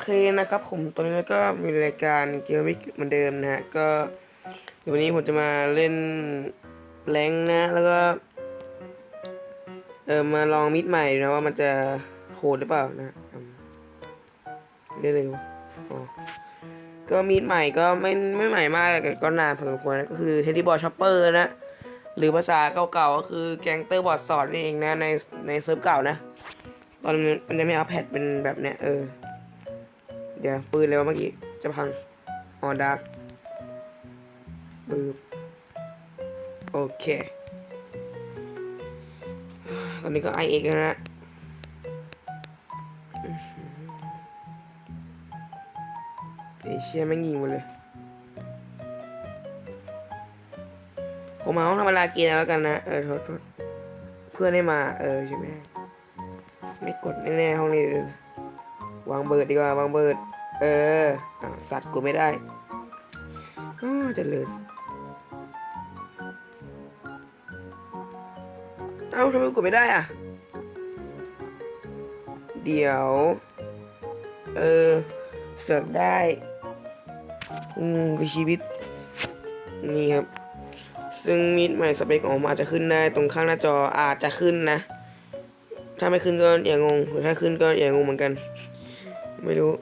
เคนะครับผมตอนนี้ก็มีรายการเกมวิกเหมือนเดิมนะฮะก็เดี๋ยววันนี้ผมจะมาเล่นแรงนะแล้วก็เออมาลองมิดใหม่นะว่ามันจะโหดหรือเปล่านะเรียกเลยวะอ๋อก็มิดใหม่ก็ไม่ไม่ใหม่มากแต่ก็นานพอสมควรนะก็คือเทดดี้บอลช็อปเปอร์นะหรือภาษาเก่าๆก็คือแกงเตอร์บอร์ดสอดนี่เองนะในในเซิร์ฟเก่านะ ตอนมันมันจะไม่เอาแพดเป็นแบบเนี้ยเออ เดี๋ยวปืนเลยวะเมื่อกี้ จะพังออดักปืบโอเค ตอนนี้ก็ไอเอกแล้วนะไอเชี่ยแม่งยิงหมดเลย ผมมาห้องธรรมดากินแล้วกันนะ เออโทษโทษเพื่อนได้มา เออใช่ไหมไม่กดแน่ๆห้องนี้ วางเบิร์ดดีกว่า วางเบิร์ด เอออสัตว์กูไม่ได้อ๋อจะเลินเอ้าทำไมกูกดไม่ได้อะ เดี๋ยว เออ เสือกได้ อืมคือชีวิต นี่ครับ ซึ่งมิดใหม่สเปคของผมอาจจะขึ้นได้ตรงข้างหน้าจออาจจะขึ้นนะ ถ้าไม่ขึ้นก็อย่างงงหรือถ้าขึ้นก็อย่างงงเหมือนกัน ไม่รู้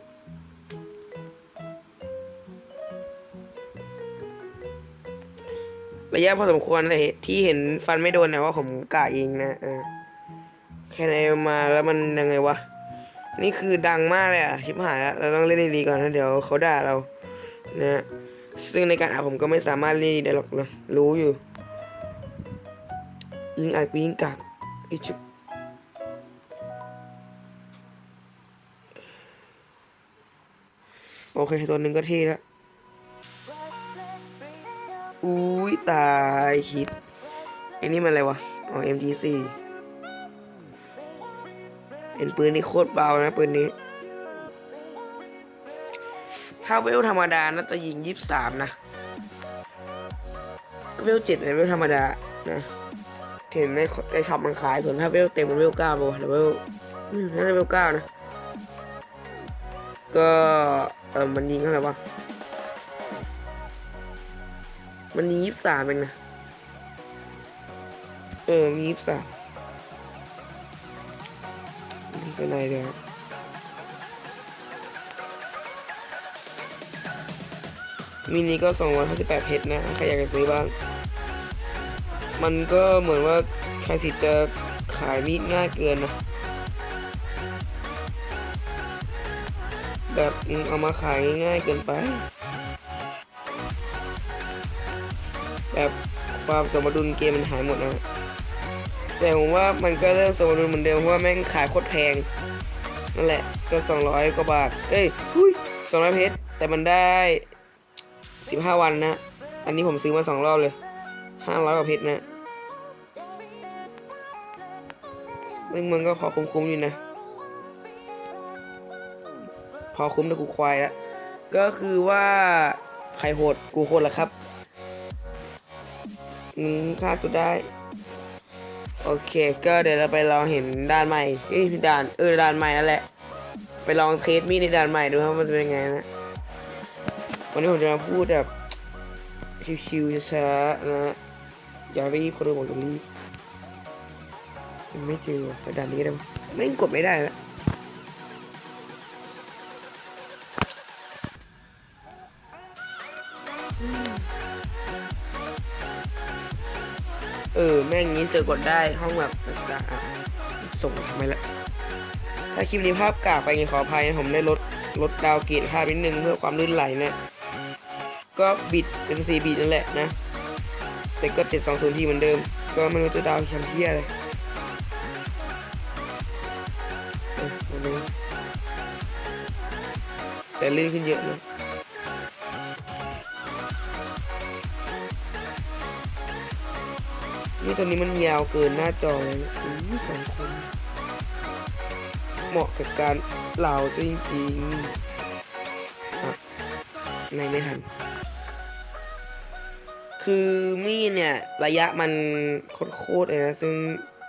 ระยะพอสมควรเลยที่เห็นฟันไม่โดนนะว่าผมกะเองนะแค่ไหนมาแล้วมันยังไงวะ นี่คือดังมากเลยอะชิบหายแล้วเราต้องเล่นดีๆก่อนนะเดี๋ยวเขาด่าเรานะซึ่งในการอ่านผมก็ไม่สามารถเล่นได้หรอกนะรู้อยู่ยิงอ่านกูยิงกากไอชุบโอเคตัวหนึ่งก็เท่แล้ว อุ้ยตายฮิตไอ้นี่มันอะไรวะ อ๋อ MG4 เป็นปืนที่โคตรเบานะปืนนี้ ถ้าเวลธรรมดาน่าจะยิงยี่สิบสามนะก็เวลเจ็ดในเวลธรรมดานะเห็นในในช็อปมันขายส่วนถ้าเวลเต็มมันเวลเก้าป่ะหรือเวลน่าจะเวลเก้านะ ก็เออมันยิงเท่าไหร่วะ มันยิงยี่สิบสามเองนะ เออมียี่สิบสามนี่จะไหนเดี๋ยวมินิก็258เพชรนะ ใครอยากจะซื้อบ้าง มันก็เหมือนว่าใครสิจะขายมีดง่ายเกินนะ แบบเอามาขายง่ายเกินไป แบบความสมดุลเกมมันหายหมดนะแต่ผมว่ามันก็เริ่มสมดุลเหมือนเดิมเพราะว่าแม่งขายโคตรแพงนั่นแหละก็ 200 กว่าบาท เอ้ยหุ้ย200 เพชรแต่มันได้สิบห้าวันนะ อันนี้ผมซื้อมาสองรอบเลยห้าร้อยกว่าเพชรนะซึ่งมันก็พอคุ้มๆอยู่นะ พอคุ้มแต่กูควายแล้วก็คือว่าใครโหดกูโหดแล้วครับ อืมฆ่าตัวได้ โอเค ก็เดี๋ยวเราไปลองเห็นด่านใหม่เอ้ยด่านเออด่านใหม่นั่นแหละ ไปลองเทสมีดในด่านใหม่ดูครับมันจะเป็นยังไงนะ วันนี้ผมจะมาพูดแบบชิวๆช้าๆนะอย่ารีบคนดูบอกอย่ารีบไม่เจอว่ะกระดานนี้ได้ไมไม่กดไม่ได้แล้ว แม่งงี้เจอกดได้ห้องแบบอะส่งทำไมละถ้าคลิปนี้ภาพกากไปขออภัยนะผมได้ลดลดดาวเกรดภาพนิดนึงเพื่อความลื่นไหลนะก็บิดเป็น4บิตนั่นแหละนะ แต่ก็720ทีเหมือนเดิม ก็ไม่รู้จะดาวแชมเปี้ยอะไรเออไม่รู้แต่ลื่นขึ้นเยอะนะ นี่ตัวนี้มันยาวเกินหน้าจอเลยนะอุ้ยสองคนเหมาะกับการเหล่าซะจริงๆอะในไม่ทัน คือมีดเนี่ย ระยะมันโคตรๆเลยนะ ซึ่ง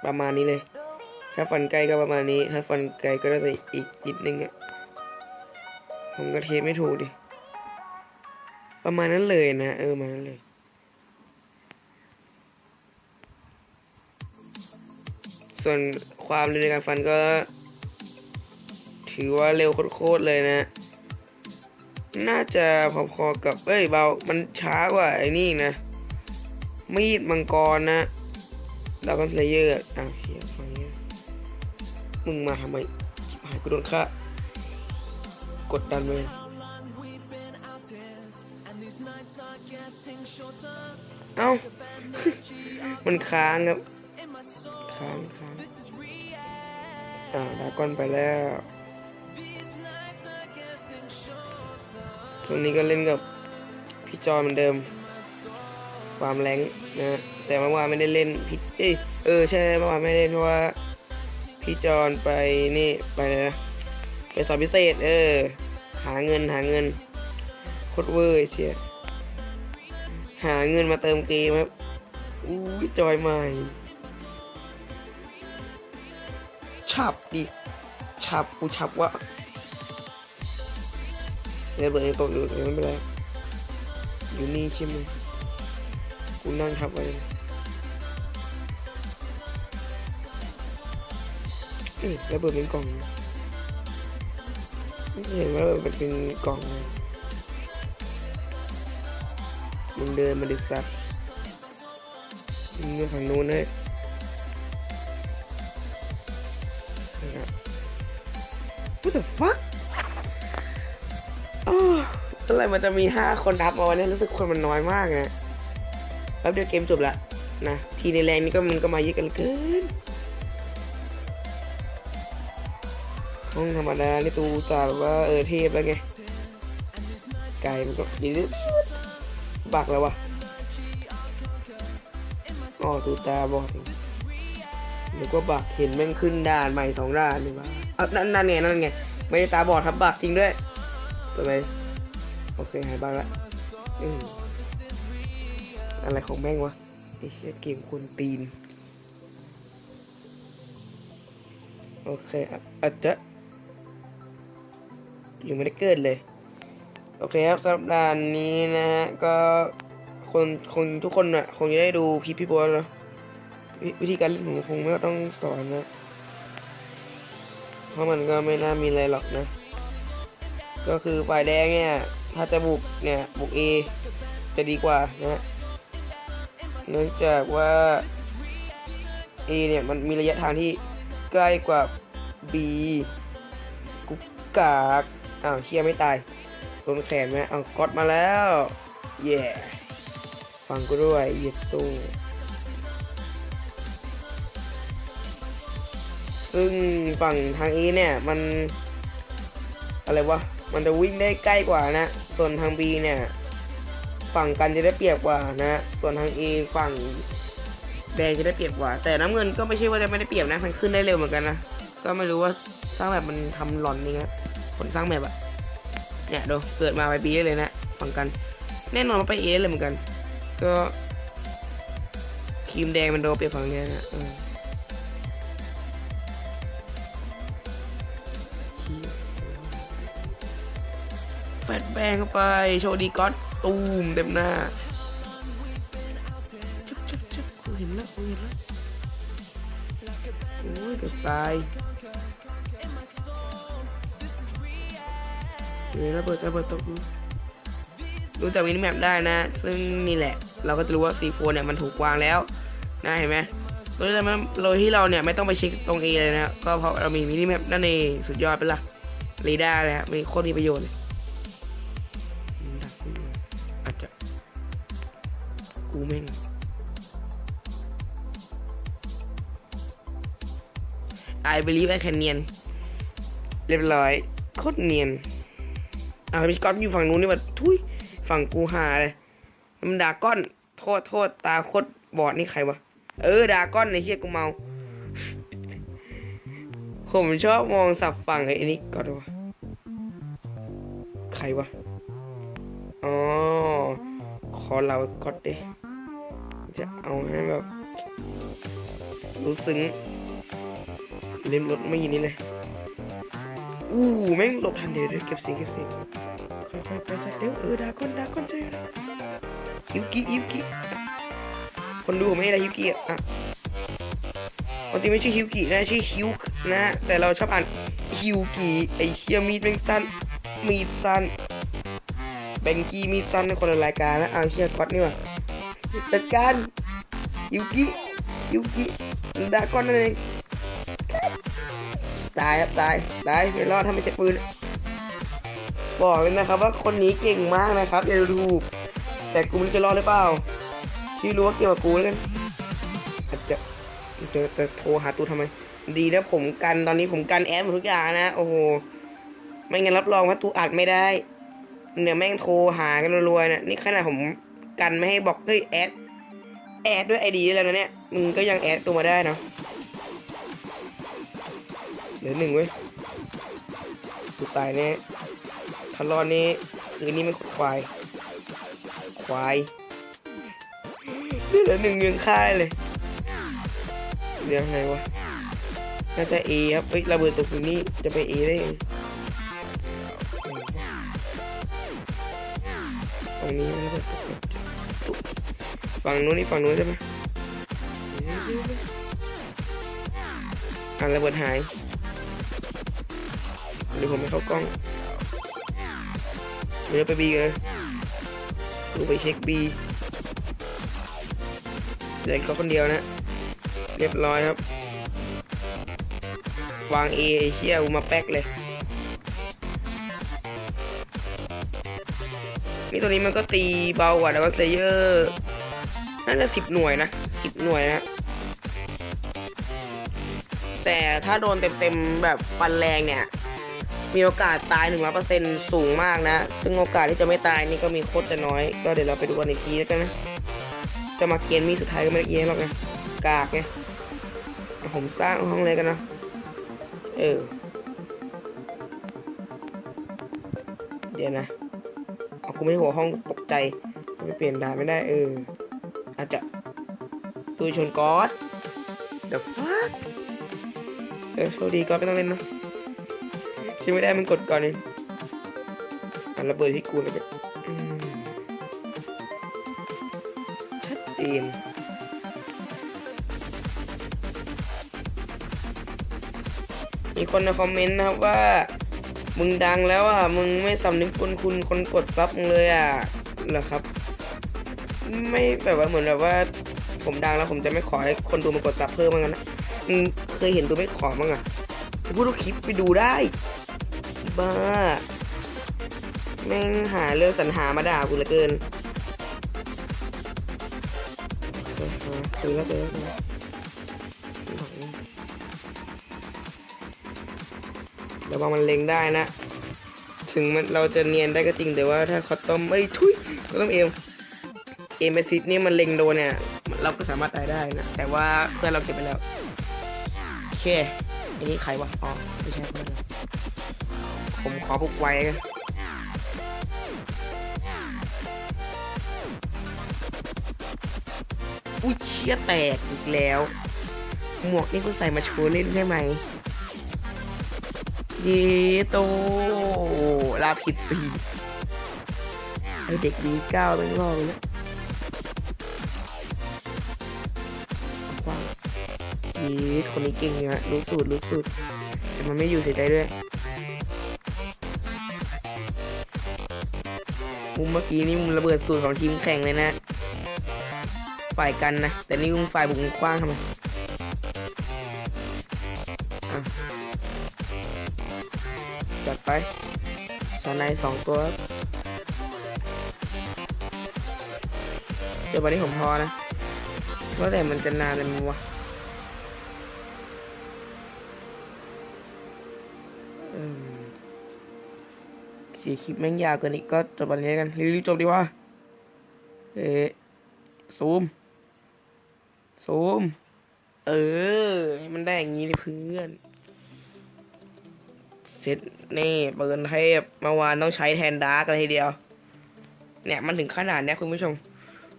ประมาณนี้เลย ถ้าฟันไกลก็ประมาณนี้ ถ้าฟันไกลก็น่าจะอีกนิดนึงอะผมก็เทสไม่ถูกดิ ประมาณนั้นเลยนะ เออประมาณนั้นเลย ส่วนความเร็วในการฟันก็ ถือว่าเร็วโคตรเลยนะ น่าจะพอๆกับ เอ้ยเบา มันช้ากว่าไอ้นี่นะ มีดมังกรนะดาวกันเพลเยอร์อะเฮียฟังนี้มึงมาทำไมหายกูโดนฆ่ากดดันเลยเอ้า มันค้างครับ ค้างค้างอ่าดากอนไปแล้วช่วงนี้ก็เล่นกับพี่จอยเหมือนเดิม ความแรงนะแต่เมื่อวานไม่ได้เล่นพี่เอยเออใช่เมื่อวานไม่ได้เล่นเพราะว่าพี่จอนไปนี่ไปเลยนะไปสอบพิเศษ เออ หาเงินหาเงินโคตรเวอร์ไอ้เชียหาเงินมาเติมเกมครับอู้ยจอยใหม่ ฉับดิฉับกูฉับวะเดี๋ยเบิร์ตกอยู่ไม่เป็นไรอยู่นี่ใช่ไหมกูนั่งทับไว้เลยแล้วเบิร์ดเป็นกล่องไม่เห็นว่ามันเป็นกล่องเลยมึงเดินมาดิสัตว์มึงเดินฝั่งนู้นเลย the fuck อะไรมันจะมีห้าคนทับมาวันนี้รู้สึกคนมันน้อยมากนะแป๊บเดียวเกมจบละนะทีในแรงนี่ก็มันก็มาเยอะกันเกินห้องธรรมดานี่ตูสาแบบว่าเออเทพแล้วไงไก่มันก็เดียวบักแล้ววะอ๋อตูตาบอดนึกว่าบักเห็นแม่งขึ้นด่านใหม่สองด่านนี่วะเอา นั่นนั่นไงนั่นไงไม่ได้ตาบอดครับบักจริงด้วยตัวไหนโอเคหายบักละอืมอะไรของแม่งวะไอ้เชี่ยเกมคนตีน โอเคอาจจะยังไม่ได้เกิดเลย โอเคครับสำหรับด่านนี้นะฮะ ก็คนคงทุกคนน่ะ คงจะได้ดูพี่พี่บัวแล้วววิธีการเล่นผมคงไม่ต้องสอนนะ เพราะมันก็ไม่น่ามีอะไรหรอกนะ ก็คือฝ่ายแดงเนี่ย ถ้าจะบุกเนี่ย บุก A จะดีกว่านะเนื่องจากว่า A เนี่ยมันมีระยะทางที่ใกล้กว่า B กุกกากอ้าวเชียไม่ตายโดนแขนไหมเอาก๊อตมาแล้ว เย่ฟังกูด้วยเหยียดตู้ ซึ่งฝั่งทาง A เนี่ยมัน อะไรวะ มันจะวิ่งได้ใกล้กว่านะ ส่วนทาง B เนี่ย ฝั่งกันจะได้เปรียบกว่านะ ส่วนทาง A ฝั่งแดงจะได้เปรียบกว่า แต่น้ำเงินก็ไม่ใช่ว่าจะไม่ได้เปรียบนะ มันขึ้นได้เร็วเหมือนกันนะ ก็ไม่รู้ว่าสร้างแบบมันทำหลอนนี่ครับคนสร้างแบบอะเนี่ยดูเกิดมาไปบีได้เลยนะฝั่งกัน แน่นอนว่าไปเอเลยเหมือนกัน ก็ทีมแดงมันโดนเปรียบฝั่งเนี้นะ ฟดแบงเข้าไป โชว์ดีก๊อตตูมเต็มหน้าชักชักชักกูเห็นแล้วกูเห็นแล้วโอ้ยเกือบตายเดี๋ยวระเบิดระเบิดตกดูจากมินิแมปได้นะ ซึ่งนี่แหละ เราก็จะรู้ว่า C4 เนี่ยมันถูกวางแล้วนะเห็นไหมโดยที่โดยที่เราเนี่ยไม่ต้องไปเช็คตรง A เลยนะ ก็เพราะเรามีมินิแมปนั่นเอง สุดยอดไปละเรดาเลยฮะมีโคตรมีประโยชน์เลย กูแม่ง I believe I can เนียนเรียบร้อยโคตรเนียนอ่าพี่ก๊อตอยู่ฝั่งนู้นนี่ว่าทุยฝั่งกูหาเลยมันดาก้อน โทษโทษตาโคตรบอดนี่ใครวะ เออดาก้อนในเฮียกูเมา ผมชอบมองสับฝั่งไอ้นี่ก่อนวะใครวะ อ๋อ ขอเราก็อดเด จะเอาให้แบบรู้ซึ้งเล่มรถไม่ยินนี่เลยอู้หูแม่งหลบทันเดี๋ยวเดี๋ยเก็บเสียงเก็บเสียงค่อยๆไปสัตว์เดี๋ยวเออดาก้อนดาก้อนใช่ไหมฮิวกิฮิวกิคนดูไม่ได้ฮิวกิอะอะปกติไม่ชื่อฮิวกินะชื่อฮิวนะ แต่เราชอบอ่านฮิวกิไอเฮียมีดแม่งสั้นมีดสั้นแบงกี้มีดสั้นในคนละรายการนะเอาเฮียก๊อตนี่ว่ะ จัดการฮิวกิฮิวกิดาก้อนนั่นเองตายครับตายตายไม่รอดถ้าไม่ใช่ปืนบอกเลยนะครับว่าคนนี้เก่งมากนะครับอย่าดูถูแต่กูม่รู้จะรอดหรือเปล่าที่รู้ว่าเกี่ยวกับกูแล้วกันอาจจะจะจะโทรหาตูทำไม ดีนะผมกันตอนนี้ผมกันแอดหมดทุกอย่างนะ โอ้โหไม่งั้นรับรองว่าตูอัดไม่ได้เดี๋ยวแม่งโทรหากันรัวๆนะนี่ขนาดผม กันไม่ให้บอกเฮ้ยแอดแอดด้วยไอดีแล้วนะเนี่ยมึงก็ยังแอดตัวมาได้เนาะเหลือหนึ่งเว้ยกูตายแน่ทารอนนี่คืนนี้มันควาย ควายเหลือหนึ่งยังฆ่าได้เลยเดี๋ยวไงวะน่าจะเอครับเฮ้ยระเบิดตกตรงนี้จะไปเอได้ยังไงฝั่งนี้มันระเบิดตกตก ฝั่งนู้นนี่ฝั่งนู้นใช่ไหมอะระเบิดหาย หรือผมไม่เข้ากล้องเดี๋ยวไปบีเลยดูไปเช็คบีเดินเขาคนเดียวนะ เรียบร้อยครับ วางเอเชี่ยกูมาแป๊กเลยนี่ตัวนี้มันก็ตีเบากว่าแล้วก็เลเยอร์ น่าจะสิบหน่วยนะสิบหน่วยนะ แต่ถ้าโดนเต็มๆแบบฟันแรงเนี่ย มีโอกาสตายหนึ่งร้อยเปอร์เซ็นต์สูงมากนะ ซึ่งโอกาสที่จะไม่ตายนี่ก็มีโคตรจะน้อย ก็เดี๋ยวเราไปดูกันอีกทีแล้วกันนะ จะมาเกียนมีสุดท้ายก็ไม่ได้เกียนหรอกนะกากไงเอาผมสร้างห้องเลยกันนะ เออ เดี๋ยวนะ เอากูไม่หัวห้องตกใจ ไม่เปลี่ยนดานไม่ได้เออ อาจจะตุยชนก๊อตเดี๋ยวฟักเออโชคดีก๊อตไม่ต้องเล่นนะคิดไม่ได้มันกดก่อนเองอะระเบิดที่กูแล้วก็อืมชัดเจนมีคนในคอมเมนต์นะครับว่า มึงดังแล้วอะ มึงไม่สำนึกคุณคุณคนกดซับมึงเลยอะเหรอครับ ไม่แบบว่าเหมือนแบบว่า ผมดังแล้วผมจะไม่ขอให้คนดูมากดซับเพิ่มมั้งนะเคยเห็นตัวไม่ขอมั้งอะพูดว่าคลิปไปดูได้บ้าแม่งหาเรื่องสรรหามาด่ากูเหลือเกินเจอแล้วเจอแล้วระวังมันเล็งได้นะ ถึงมันเราจะเนียนได้ก็จริงแต่ว่าถ้าเขาต้มเอ้ยทุยเขาต้มเอม เอมเบซิตนี่มันเล็งโดนเนี่ย เราก็สามารถตายได้นะ แต่ว่าเพื่อนเราเก็บไปแล้ว โอเค อันนี้ใครวะ อ๋อ ไม่ใช่เพื่อนผมขอบุกไว้อุ้ยเชี่ยแตกอีกแล้ว หมวกนี่คุณใส่มาโชว์เล่นใช่ไหม เยโต ลาผิดสีไอเด็กดีเก้าเป็นรอบเลยนะ เยคนนี้เก่งอะรู้สูตรรู้สูตรแต่มันไม่อยู่เสียใจด้วยมุมเมื่อกี้นี่มุมระเบิดสูตรของทีมแข่งเลยนะ ฝ่ายกันนะ แต่นี่มุมฝ่ายบุกมุมกว้างทำไมอะจัดไปสอนในสองตัวครับเดี๋ยววันนี้ผมพอนะว่าแต่มันจะนานเลยมั้งวะ สีคลิปแม่งยาวเกินอีกก็จบวันนี้กันรีบๆจบดีว่าเอ๊ะซูม ซูม เออ มันได้อย่างนี้เลยเพื่อนเสร็จนี่เปิดเทพเมื่อวานต้องใช้แทนดาร์กเลยทีเดียว เนี่ยมันถึงขนาดเนี้ยคุณผู้ชม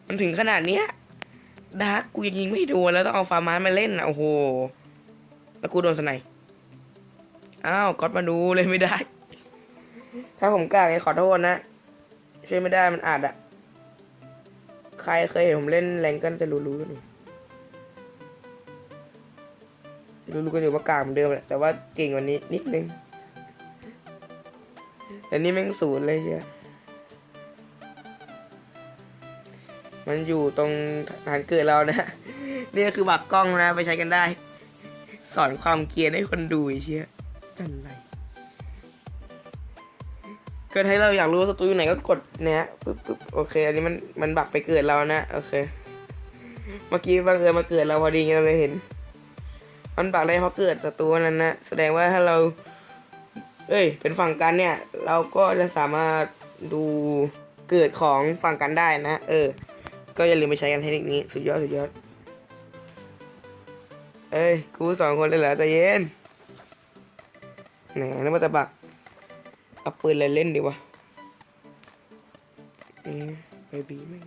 มันถึงขนาดเนี้ยดาร์กกูยังยิงไม่โดนแล้วต้องเอาฟาร์มานมาเล่นอะโอ้โห แล้วกูโดนสไนอ้าวก๊อตมาดูเลยไม่ได้ ถ้าผมกล้าไงขอโทษนะช่วยไม่ได้มันอาจอะใครเคยเห็นผมเล่นแรงกันจะรู้ๆกันรู้ๆกันอยู่ว่ากลางเหมือนเดิมแหละแต่ว่าเก่งกว่านี้นิดนึงแต่นี่แม่งศูนย์เลยเชียมันอยู่ตรงฐานเกิดเรานะ นี่ก็คือบักกล้องนะไปใช้กันได้ สอนความเกียนให้คนดูเชียจันไร ก็ถ้าเราอยากรู้ว่าศัตรูอยู่ไหนก็กดเนี่ยปึ๊บปึ๊บโอเค อันนี้มันมันบักไปเกิดเรานะโอเค เมื่อกี้บังเอิญมาเกิดเราพอดีเราเลยเห็น มันบักได้เพราะเกิดศัตรูนั้นนะแสดงว่าถ้าเรา เอ้ย เป็นฝั่งกันเนี่ย เราก็จะสามารถดูเกิดของฝั่งกันได้นะ เออ ก็อย่าลืมไปใช้กันเทคนิคนี้สุดยอดสุดยอดเอ้ยกูสองคนเลยเหรอใจเย็นแหนนึกว่าจะบัก เอาปืนอะไรเล่นดีวะเอ๊ะไปบีแม่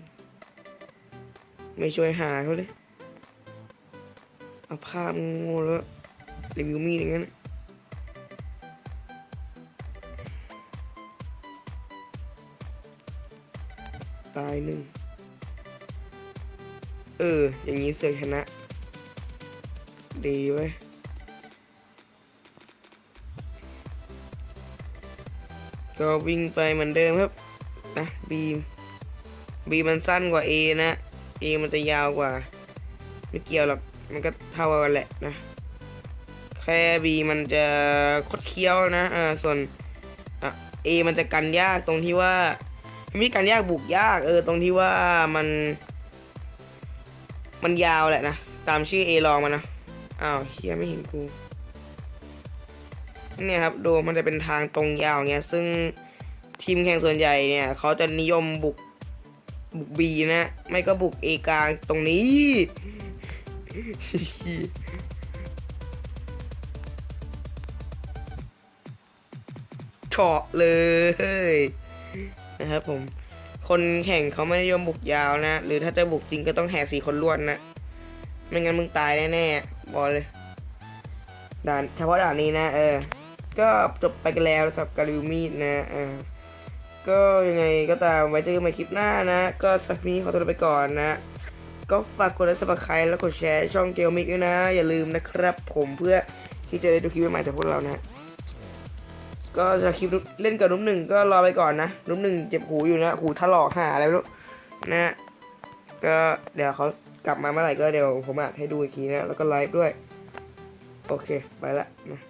ไม่ช่วยหาเขาเลย เอาภาพโงูแล้วรีวิวมีดอย่างนั้นตายหนึ่ง เออ อย่างนี้เสือชนะ ดีเว้ ก็วิ่งไปเหมือนเดิมครับนะบีมบีมันสั้นกว่า A นะ A มันจะยาวกว่า ไม่เกี่ยวหรอกมันก็เท่ากันแหละนะ แค่ B มันจะคดเคี้ยวนะอ่าส่วนอะ A มันจะกันยากตรงที่ว่าม่ใช่กันยากบุกยากเออตรงที่ว่ามัน มันยาวแหละนะ ตามชื่อ A ลองมานะอ้าวเฮียไม่เห็นกู เนี่ยครับดูมันจะเป็นทางตรงยาวเงี้ยซึ่งทีมแข่งส่วนใหญ่เนี่ยเขาจะนิยมบุกบุกบีนะ ไม่ก็บุกเอกลางตรงนี้ เฉาะเลยนะครับผม คนแข่งเขาไม่นิยมบุกยาวนะ หรือถ้าจะบุกจริงก็ต้องแห่สี่คนล้วนนะ ไม่งั้นมึงตายแน่ๆบอกเลยด่านเฉพาะด่านนี้นะ เออ ก็จบไปกันแล้วสำหรับการรีวิวมีดนะอ่าก็ยังไงก็ตามไว้เจอกันใหม่คลิปหน้านะ ก็สักนี้ขอตัวไปก่อนนะ ก็ฝากกดไลค์สับสไครต์แล้วกดแชร์ช่องเกลมิกด้วยนะ อย่าลืมนะครับผมเพื่อที่จะได้ดูคลิปใหม่จากพวกเรานะ ก็จะคลิปเล่นกับนุ่มหนึ่งก็รอไปก่อนนะนุ่มหนึ่งเจ็บหูอยู่นะหูถลอกหาอะไรไม่รู้นะก็เดี๋ยวเขากลับมาเมื่อไหร่ก็เดี๋ยวผมอัดให้ดูอีกทีนะ แล้วก็ไลฟ์ด้วย โอเค ไปละนะ